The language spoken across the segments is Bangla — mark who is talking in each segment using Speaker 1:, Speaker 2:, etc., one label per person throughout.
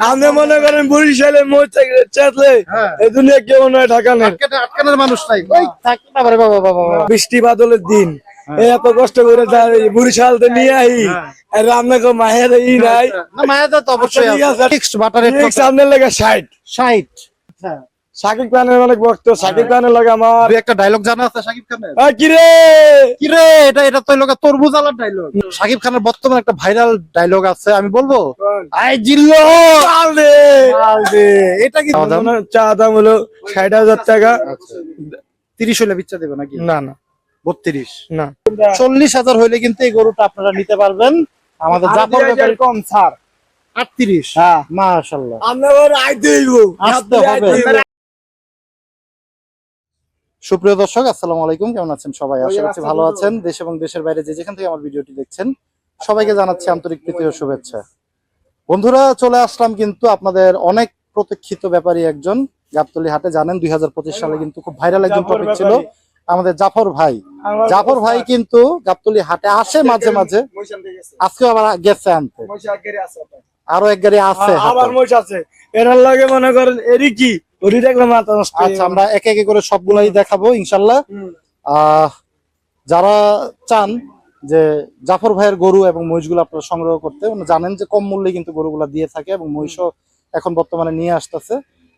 Speaker 1: আপনি মনে করেন বরিশালে মরতে চাতলে
Speaker 2: হ্যাঁ।
Speaker 1: এই দুনিয়া কেউ নয় ঢাকা নেই।
Speaker 2: আটকানোর মানুষ নাই।
Speaker 1: বৃষ্টি বাদলের দিন। এই এত কষ্ট করে বরিশাল তো নিয়ে আই। আর আপনাকে মায়ের ই নাই।
Speaker 2: না মায়াদা তো অবশ্যই
Speaker 1: ঠিক আছে।
Speaker 2: ফিক্সড বাটার রেট
Speaker 1: ঠিক সামনে লাগে ষাট।
Speaker 2: 60
Speaker 1: সাকিব খানের অনেক ভক্ত সাকিব খানের লাগে আমার
Speaker 2: একটা ডায়লগ জানা আছে শাকিব খানের?
Speaker 1: কিরে
Speaker 2: কি রে? এটা এটা তো লোক তরমুজ আলার ডায়লগ শাকিব খানের বর্তমানে একটা ভাইরাল ডায়লগ আছে আমি বলব? আই জিল্লো। এটা কি
Speaker 1: চা দাম? হলো ষাট হাজার টাকা?
Speaker 2: তিরিশ হলে বিচ্ছা দেবে নাকি?
Speaker 1: না না।
Speaker 2: বত্রিশ।
Speaker 1: না।
Speaker 2: চল্লিশ হাজার হইলে কিন্তু এই গরুটা আপনারা নিতে পারবেন। আমাদের জাফর ব্যাপারী
Speaker 1: কম ছাড়
Speaker 2: আটত্রিশ।
Speaker 1: হ্যাঁ।
Speaker 2: মাশাল্লাহ
Speaker 1: আপনার আইতে হইব
Speaker 2: আসতে হবে। সুপ্রিয় দর্শক আসসালামু আলাইকুম। কেমন আছেন সবাই? আশা করছি ভালো আছেন। দেশ এবং দেশের বাইরে যে যেখান থেকে আমার ভিডিওটি দেখছেন সবাইকে জানাচ্ছি আন্তরিক প্রীতি ও শুভেচ্ছা। বন্ধুরা চলে আসলাম কিন্তু আপনাদের অনেক প্রতীক্ষিত ব্যাপারী একজন গাবতলি হাটে। জানেন দুই হাজার পঁচিশ সালে কিন্তু খুব ভাইরাল একজন টপিক ছিল আমাদের জাফর ভাই। জাফর ভাই কিন্তু গাবতলি হাটে আসে মাঝে মাঝে। আজকে আবার গেছে আনতে। আরও এক গাড়ি আছে।
Speaker 1: আবার আছে। এরার লাগে মনে করেন এরি কি? ওরি দেখলে মাথা নষ্ট
Speaker 2: আচ্ছা আমরা একে একে করে সবগুলাই দেখাবো ইনশাল্লাহ। যারা চান যে জাফর ভাইয়ের গরু এবং মহিষগুলো আপনারা সংগ্রহ করতে মানে জানেন যে কম মূল্যে কিন্তু গরুগুলা দিয়ে থাকে এবং মহিষও এখন বর্তমানে নিয়ে আসতেছে।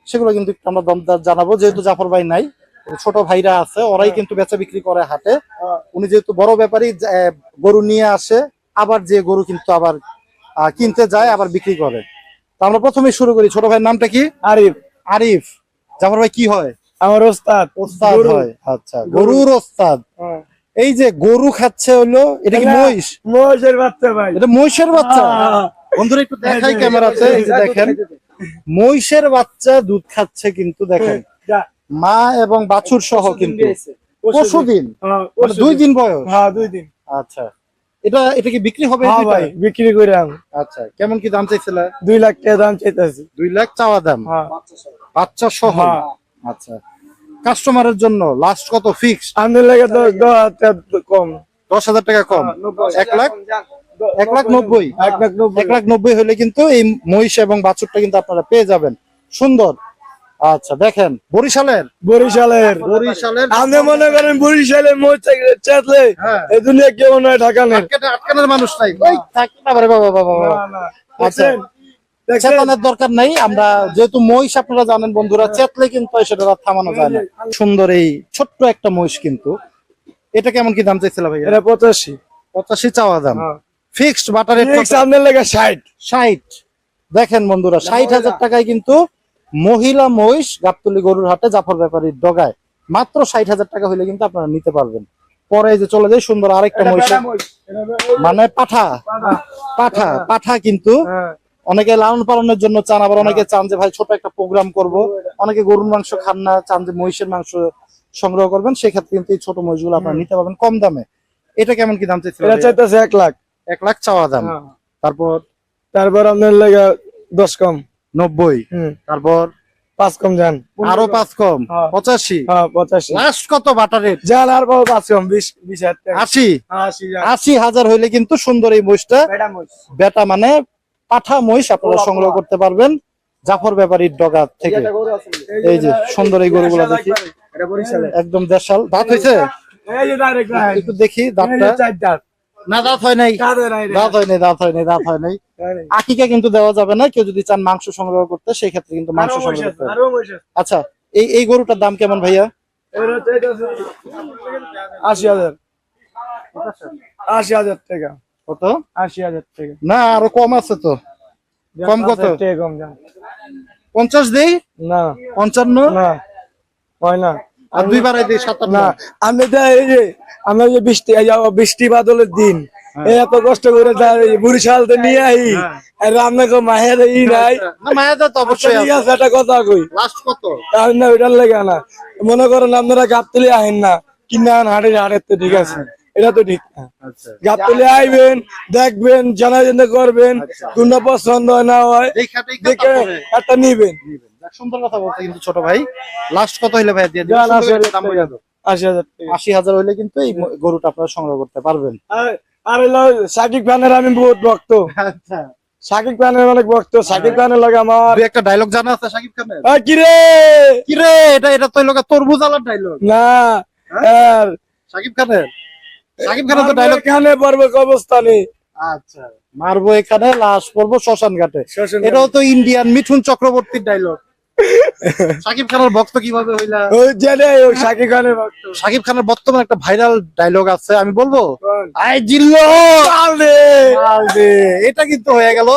Speaker 2: সেগুলো কিন্তু আমরা দমদার জানাব যেহেতু জাফর ভাই নাই ছোট ভাইরা আছে ওরাই কিন্তু বেচা বিক্রি করে হাটে। উনি যেহেতু বড় ব্যাপারী গরু নিয়ে আসে আবার যে গরু কিন্তু আবার কিনতে যায় আবার বিক্রি করে। তো আমরা প্রথমে শুরু করি ছোট ভাইয়ের নামটা কি?
Speaker 1: আরিফ।
Speaker 2: আরিফ জাফর ভাই কি হয়?
Speaker 1: আমার ওস্তাদ
Speaker 2: ওস্তাদ হয় আচ্ছা গরুর ওস্তাদ।
Speaker 1: হ্যাঁ।
Speaker 2: এই যে গরু খাচ্ছে হলো এটা কি মহিষ?
Speaker 1: মহিষের বাচ্চা ভাই।
Speaker 2: এটা মহিষের বাচ্চা?
Speaker 1: হ্যাঁ।
Speaker 2: বন্ধুরা একটু দেখাই ক্যামেরাতে এই যে দেখেন। মহিষের বাচ্চা দুধ খাচ্ছে কিন্তু দেখেন। মা এবং বাছুর সহ কিন্তু। পরশুদিন।
Speaker 1: হ্যাঁ,
Speaker 2: মানে দুই দিন বয়স?
Speaker 1: হ্যাঁ দুই দিন।
Speaker 2: আচ্ছা। এটা এটা কি বিক্রি হবে
Speaker 1: হ্যাঁ ভাই বিক্রি করে
Speaker 2: আচ্ছা কেমন কি দাম চাইছিল?
Speaker 1: দুই লাখ টাকা দাম চাইতেছি।
Speaker 2: দুই লাখ চাওয়া দাম?
Speaker 1: হ্যাঁ।
Speaker 2: বাচ্চা সহ
Speaker 1: হ্যাঁ।
Speaker 2: আচ্ছা। কাস্টমারের জন্য লাস্ট কত ফিক্স
Speaker 1: আমাদের লাগে কম।
Speaker 2: দশ হাজার টাকা কম? এক লাখ? এক লাখ নব্বই?
Speaker 1: এক লাখ নব্বই।
Speaker 2: এক লাখ নব্বই হলে কিন্তু এই মহিষ এবং বাছুরটা কিন্তু আপনারা পেয়ে যাবেন। সুন্দর। আচ্ছা দেখেন। বরিশালের?
Speaker 1: বরিশালের।
Speaker 2: বরিশালের
Speaker 1: আপনি মনে করেন বরিশালে মোট চাতলে
Speaker 2: হ্যাঁ।
Speaker 1: এই দুনিয়া কেউ নয় ঢাকা নেই।
Speaker 2: আটকানোর মানুষ নাই। ওই না বাবা বাবা বাবা বাবা। আচ্ছা। চেতনের দরকার নাই। আমরা যেহেতু মহিষ আপনারা জানেন বন্ধুরা চেতলে কিন্তু সেটা থামানো যায় না। সুন্দর এই ছোট্ট একটা মহিষ কিন্তু। এটা কেমন কি দাম চাইছিল ভাইয়া?
Speaker 1: এটা পঁচাশি।
Speaker 2: পঁচাশি চাওয়া দাম।
Speaker 1: হ্যাঁ।
Speaker 2: ফিক্সড
Speaker 1: সামনে লাগে ষাট।
Speaker 2: ষাট। দেখেন বন্ধুরা ষাট হাজার টাকায় কিন্তু মহিলা মহিষ গাবতলি গরুর হাটে জাফর ব্যাপারীর ডগায়। মাত্র ষাট হাজার টাকা হলে কিন্তু আপনারা নিতে পারবেন। পরে যে চলে যায় সুন্দর আরেকটা মহিষ। মানে পাঠা। পাঠা। পাঠা কিন্তু।
Speaker 1: হ্যাঁ।
Speaker 2: অনেকে লালন পালনের জন্য চান আবার অনেকে চান যে ভাই ছোট একটা প্রোগ্রাম করব। অনেকে গরুর মাংস খান না চান যে মহিষের মাংস সংগ্রহ করবেন। সেক্ষেত্রে কিন্তু এই ছোট মহিষগুলো আপনারা নিতে পারবেন কম দামে। এটা কেমন কি দাম চাইছিল
Speaker 1: এটা চাইতেছে এক লাখ।
Speaker 2: এক লাখ চাওয়া দাম।
Speaker 1: হ্যাঁ।
Speaker 2: তারপর
Speaker 1: তারপর আপনার লাগে দশ কম।
Speaker 2: নব্বই। তারপর
Speaker 1: পাঁচ কম যান
Speaker 2: আরও পাঁচ কম
Speaker 1: হ্যাঁ।
Speaker 2: পঁচাশি।
Speaker 1: হ্যাঁ পঁচাশি।
Speaker 2: লাস্ট কত বাটার রেট?
Speaker 1: যান আর পাঁচ কম বিশ বিশ
Speaker 2: আশি।
Speaker 1: আশি
Speaker 2: হাজার হইলে কিন্তু সুন্দর এই মহিষটা।
Speaker 1: বেটা
Speaker 2: মানে পাঠা মহিষ আপনারা সংগ্রহ করতে পারবেন জাফর ব্যাপারীর ডগা থেকে। এই যে সুন্দর এই গরুগুলো দেখি। একদম দেশাল। দাঁত হয়েছে। একটু দেখি দাঁতটা।
Speaker 1: দাঁত।
Speaker 2: না দাঁত হয় নাই।
Speaker 1: দাঁতে
Speaker 2: হয় নাই দাঁত হয় নাই দাঁত হয় নাই আকিকা কিন্তু দেওয়া যাবে না কেউ যদি চান মাংস সংগ্রহ করতে সেই ক্ষেত্রে কিন্তু মাংস সংগ্রহ করতে। আচ্ছা এই এই গরুটার দাম কেমন ভাইয়া?
Speaker 1: আশি হাজার। আশি হাজার টাকা।
Speaker 2: কত?
Speaker 1: আশি হাজার টাকা।
Speaker 2: না আরও কম আছে তো। কম কত?
Speaker 1: কম
Speaker 2: পঞ্চাশ দেই?
Speaker 1: না।
Speaker 2: পঞ্চান্ন?
Speaker 1: না। হয় না।
Speaker 2: আর দুই বারাই দেই সাতান্ন
Speaker 1: না আমি এই যে আমরা যে বৃষ্টি বাদলের দিন।
Speaker 2: হ্যাঁ।
Speaker 1: এত কষ্ট করে বরিশালতে নিয়ে আই। আর নাই।
Speaker 2: তো অবশ্যই
Speaker 1: ঠিক আছে একটা কথা কই।
Speaker 2: লাস্ট কত?
Speaker 1: আমি না ওইটার লেগে না। মনে করেন আপনারা গাবতলি আহেন না কিনা আন হাটের তো ঠিক আছে। এটা তো ঠিক না।
Speaker 2: আচ্ছা।
Speaker 1: গাবতলি আইবেন দেখবেন জানা জানা করবেন কোনটা পছন্দ হয় না হয়
Speaker 2: দেখা
Speaker 1: একটা নিবেন।
Speaker 2: সুন্দর কথা বলতে কিন্তু ছোট ভাই। লাস্ট কত হইলে ভাই? দিয়ে দাম বলে
Speaker 1: আশি হাজার
Speaker 2: আশি হাজার হইলে কিন্তু এই গরুটা আপনারা সংগ্রহ করতে পারবেন।
Speaker 1: আর- হলো সাকিব খানের আমি বহুত ভক্ত।
Speaker 2: আচ্ছা।
Speaker 1: সাকিব খানের অনেক ভক্ত। সাকিব খানের লাগে আমার
Speaker 2: একটা ডায়লগ জানা আছে শাকিব খানের?
Speaker 1: কি রে?
Speaker 2: কি রে? এটা এটা তো লোক তরমুজ আলার ডায়লগ
Speaker 1: না আর
Speaker 2: শাকিব খানের? শাকিব খানের তো ডায়লগ
Speaker 1: এখানে পড়বে অবস্থানে
Speaker 2: আচ্ছা। মারবো এখানে লাশ পড়ব শ্মশান ঘাটে এটাও তো ইন্ডিয়ান মিঠুন চক্রবর্তীর ডায়লগ শাকিব খানের ভক্ত কীভাবে হইলা?
Speaker 1: ওই জেনে ওই সাকিব খানের ভক্ত
Speaker 2: শাকিব খানের বর্তমানে একটা ভাইরাল ডায়লগ আছে আমি বলব? আই জিল্লো। এটা কিন্তু হয়ে গেল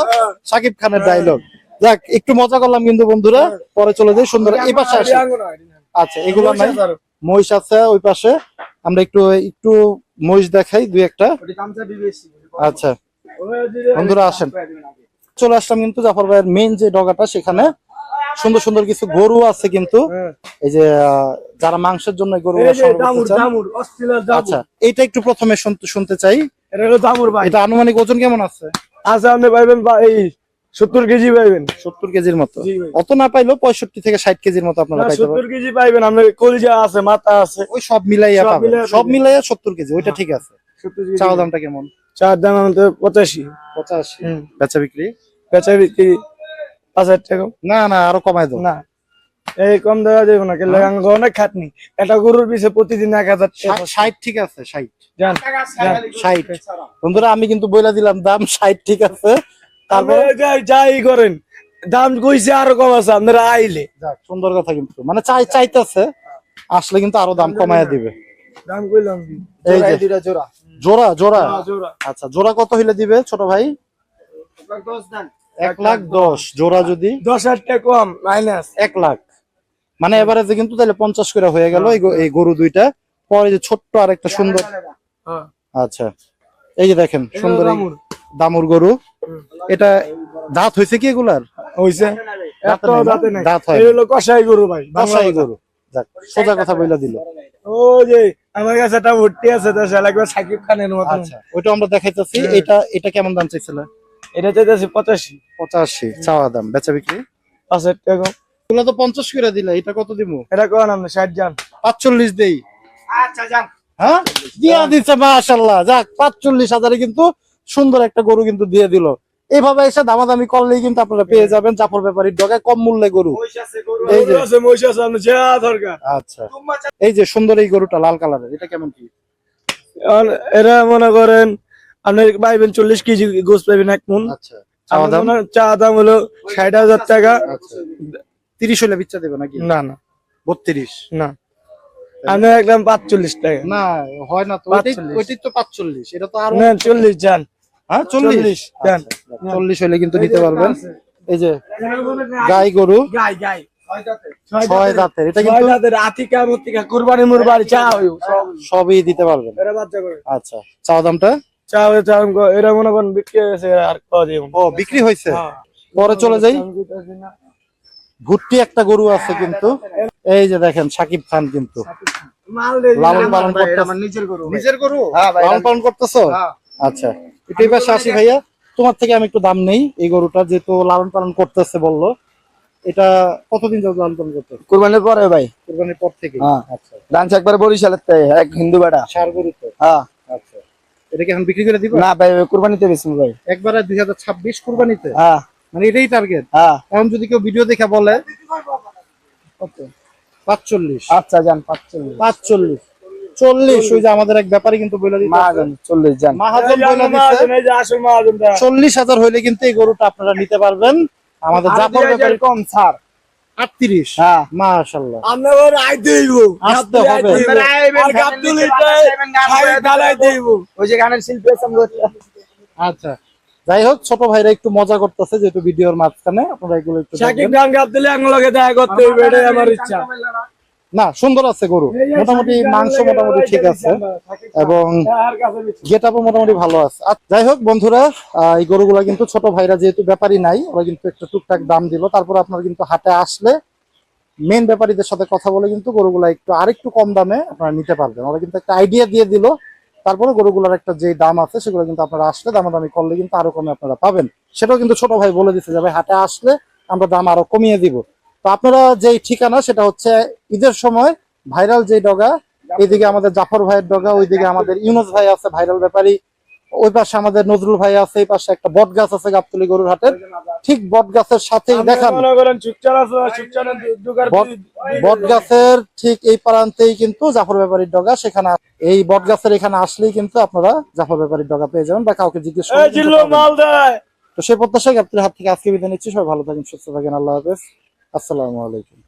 Speaker 2: শাকিব খানের ডায়লগ যাক একটু মজা করলাম কিন্তু বন্ধুরা। পরে চলে যাই সুন্দর এই পাশে আসি। আচ্ছা এগুলো নাই। মহিষ আছে ওই পাশে। আমরা একটু একটু মহিষ দেখাই দুই একটা। আচ্ছা। বন্ধুরা আসেন। চলে আসলাম কিন্তু জাফর ভাইয়ের মেইন যে ডগাটা সেখানে। সুন্দর সুন্দর কিছু গরু আছে কিন্তু। এই যে যারা মাংসের জন্য গরু আচ্ছা এইটা একটু প্রথমে শুনতে চাই।
Speaker 1: এটা দামুর
Speaker 2: আনুমানিক ওজন কেমন আছে?
Speaker 1: আচ্ছা আপনি পাইবেন এই সত্তর কেজি পাইবেন।
Speaker 2: সত্তর কেজির মতো। অত না পাইলেও পঁয়ষট্টি থেকে ষাট কেজির মতো আপনারা
Speaker 1: সত্তর কেজি পাইবেন আপনার কলজা আছে মাথা আছে।
Speaker 2: ওই সব মিলাইয়া
Speaker 1: সব
Speaker 2: পাবেন।
Speaker 1: মিলাইয়া
Speaker 2: সব মিলাইয়া সত্তর কেজি ওইটা ঠিক আছে। চাওয়া দামটা কেমন?
Speaker 1: চার দাম আমাদের পঁচাশি।
Speaker 2: পঁচাশি। বেচা বিক্রি?
Speaker 1: বেচা বিক্রি পাঁচ হাজার টাকা
Speaker 2: না না আরও কমাই দাও
Speaker 1: না। এই কম দেওয়া যাবে না কেলে আঙ্গ অনেক খাটনি। একটা গরুর পিছে প্রতিদিন এক হাজার
Speaker 2: ষাট- ঠিক আছে ষাট। ষাট। বন্ধুরা আমি কিন্তু বইলা দিলাম দাম ষাট ঠিক আছে। তারপরে?
Speaker 1: যাই যাই করেন। দাম কইছে আরও কম আছে আপনারা আইলে।
Speaker 2: সুন্দর কথা কিন্তু। মানে চাই চাইতেছে আসলে কিন্তু আরও দাম কমায় দিবে।
Speaker 1: দাম কইলাম।
Speaker 2: এই যে।
Speaker 1: দুইটা জোড়া।
Speaker 2: জোড়া জোড়া। আচ্ছা জোড়া কত হইলে দিবে ছোট ভাই? এক লাখ দশ। জোড়া যদি?
Speaker 1: দশ হাজার টাকা কম মাইনাস
Speaker 2: এক লাখ। মানে এবারে কিন্তু তাহলে পঞ্চাশ করে হয়ে গেল এই গরু দুইটা। পরে যে ছোট্ট আর একটা সুন্দর আচ্ছা। এই যে দেখেন সুন্দর দামুর। গরু। এটা দাঁত হয়েছে কি এগুলার?
Speaker 1: হইছে।
Speaker 2: দাঁতে
Speaker 1: এত
Speaker 2: নাই না?
Speaker 1: দাঁতে নাই।
Speaker 2: দাঁত হয়
Speaker 1: এই কষাই গরু ভাই
Speaker 2: বাসাই গরু। যাক সোজা কথা বইলা দিল।
Speaker 1: ও যে আমার কাছে একটা ভর্তি আছে তো সাকিব খানের মতো
Speaker 2: আচ্ছা ওইটা আমরা দেখাইতেছি। এটা এটা কেমন দাম চাইছিল?
Speaker 1: এটা চাইতেছি পঁচাশি।
Speaker 2: পঁচাশি চাওয়া দাম বেচা বিক্রি?
Speaker 1: পাঁচ হাজার টাকা
Speaker 2: এগুলো তো পঞ্চাশ করে দিলে এটা কত দিব
Speaker 1: এটা কোন আপনি ষাট যান
Speaker 2: পাঁচচল্লিশ দেই।
Speaker 1: আচ্ছা যান
Speaker 2: হ্যাঁ? দিয়া দিচ্ছে মাশাল্লাহ যাক পাঁচচল্লিশ হাজারে কিন্তু সুন্দর একটা গরু কিন্তু দিয়ে দিল। এইভাবে এসে দামাদামি করলেই কিন্তু আপনারা পেয়ে যাবেন চাপর ব্যাপারীর ডগায় কম মূল্যে গরু। এই যে।
Speaker 1: আছে আছে
Speaker 2: আচ্ছা। এই যে সুন্দর এই গরুটা লাল কালারের এটা কেমন কি?
Speaker 1: আর এরা মনে করেন আপনি পাইবেন চল্লিশ কেজি গোস পাইবেন এক মন।
Speaker 2: আচ্ছা।
Speaker 1: চা দাম? হলো ষাট হাজার টাকা।
Speaker 2: আচ্ছা। তিরিশ হলে বিচ্ছা দেবে নাকি?
Speaker 1: না না।
Speaker 2: বত্রিশ?
Speaker 1: না। আমি একদম পাঁচচল্লিশ টাকা।
Speaker 2: না হয় না তো। ওইটাই তো পাঁচচল্লিশ। এটা তো
Speaker 1: আরও চল্লিশ যান।
Speaker 2: হ্যাঁ চল্লিশ?
Speaker 1: চল্লিশ।
Speaker 2: আচ্ছা, চল্লিশ হলে কিন্তু নিতে পারবেন। এই যে গাই গরু।
Speaker 1: গাই গাই।
Speaker 2: ছয় দাঁতের। এটা কিন্তু
Speaker 1: দাঁতের আতিকা মতিকা কুরবানি মুরবানি চা
Speaker 2: সবই দিতে পারবেন।
Speaker 1: এরা বাচ্চা করে।
Speaker 2: আচ্ছা চাওয়া দামটা?
Speaker 1: চা হয়ে চা মনে করেন বিক্রি হয়েছে আর
Speaker 2: ও বিক্রি হয়েছে?
Speaker 1: হ্যাঁ।
Speaker 2: পরে চলে যাই। ভুট্টি একটা গরু আছে কিন্তু। এই যে দেখেন সাকিব খান কিন্তু। লালন পালন করতে
Speaker 1: নিজের গরু।
Speaker 2: নিজের গরু?
Speaker 1: হ্যাঁ
Speaker 2: লালন পালন করতেছো? আচ্ছা। পাশে আসি ভাইয়া তোমার থেকে আমি একটু দাম নেই এই গরুটা যেহেতু লালন পালন করতেছে বলল। এটা কতদিন যাবত লালন পালন করতে
Speaker 1: কুরবানির পরে ভাই।
Speaker 2: কোরবানির পর থেকে।
Speaker 1: হ্যাঁ।
Speaker 2: আচ্ছা।
Speaker 1: একবার বরিশালের তাই এক হিন্দু বেড়া।
Speaker 2: সার গরু তো।
Speaker 1: হ্যাঁ।
Speaker 2: আচ্ছা এটা কি এখন বিক্রি করে দিবা?
Speaker 1: না ভাই কুরবানিতে বেশি ভাই
Speaker 2: একবারে দুই হাজার ছাব্বিশ কোরবানিতে?
Speaker 1: হ্যাঁ।
Speaker 2: মানে এটাই টার্গেট
Speaker 1: হ্যাঁ।
Speaker 2: এখন যদি কেউ ভিডিও দেখে বলে পাঁচচল্লিশ।
Speaker 1: আচ্ছা যান
Speaker 2: চল্লিশ ওই যে আমাদের এক ব্যাপারী কিন্তু বলে
Speaker 1: চল্লিশ যান।
Speaker 2: মাহাজন বলে দিছে
Speaker 1: এই যে আসল মাহাজনটা
Speaker 2: চল্লিশ হাজার হইলে কিন্তু এই গরুটা আপনারা নিতে পারবেন। আমাদের জাফর ব্যাপারী
Speaker 1: কম ছাড়।
Speaker 2: আটত্রিশ।
Speaker 1: হ্যাঁ।
Speaker 2: আসতে হবে।
Speaker 1: ওই যে গানের শিল্পী
Speaker 2: আচ্ছা। যাই হোক ছোট ভাইরা একটু মজা করতেছে যেহেতু ভিডিওর মাঝখানে। আপনারা এগুলো একটু
Speaker 1: গাবতুলি আঙ্গুলকে দেখা করতে হইবে এটাই আমার ইচ্ছা।
Speaker 2: না, সুন্দর আছে গরু। মোটামুটি মাংস মোটামুটি ঠিক আছে। এবং গেট আপও মোটামুটি ভালো আছে। আর যাই হোক বন্ধুরা এই গরুগুলা কিন্তু ছোট ভাইরা যেহেতু ব্যাপারী নাই, ওরা কিন্তু একটা টুকটাক দাম দিল। তারপর আপনারা কিন্তু হাটে আসলে মেন ব্যাপারীদের সাথে কথা বলে কিন্তু গরুগুলা একটু আরেকটু কম দামে আপনারা নিতে পারবেন। ওরা কিন্তু একটা আইডিয়া দিয়ে দিল। তারপরে গরুগুলার একটা যে দাম আছে, সেগুলো কিন্তু আপনারা আসলে দামাদামি করলে কিন্তু আরও কমে আপনারা পাবেন। সেটাও কিন্তু ছোট ভাই বলে দিচ্ছে যে, ভাই, হাটে আসলে আমরা দাম আরও কমিয়ে দিব। তো আপনারা যে ঠিকানা সেটা হচ্ছে ঈদের সময় ভাইরাল যে ডগা এইদিকে আমাদের জাফর ভাইয়ের ডগা ওইদিকে আমাদের ইউনুস ভাই আছে ভাইরাল ব্যাপারী ওই পাশে আমাদের নজরুল ভাই আছে এই পাশে একটা বট গাছ আছে গাবতলি গরুর হাটের। ঠিক বট গাছের সাথেই দেখান। বট- গাছের ঠিক এই প্রান্তেই কিন্তু জাফর ব্যাপারীর ডগা সেখানে এই বট গাছের এখানে আসলেই কিন্তু আপনারা জাফর ব্যাপারীর ডগা পেয়ে যাবেন বা কাউকে জিজ্ঞেস
Speaker 1: দেয়
Speaker 2: তো সেই প্রত্যাশায় গাবতলির হাত থেকে আজকে বিদায় নিচ্ছি সবাই ভালো থাকেন সুস্থ থাকেন আল্লাহ হাফেজ। আসসালামু আলাইকুম।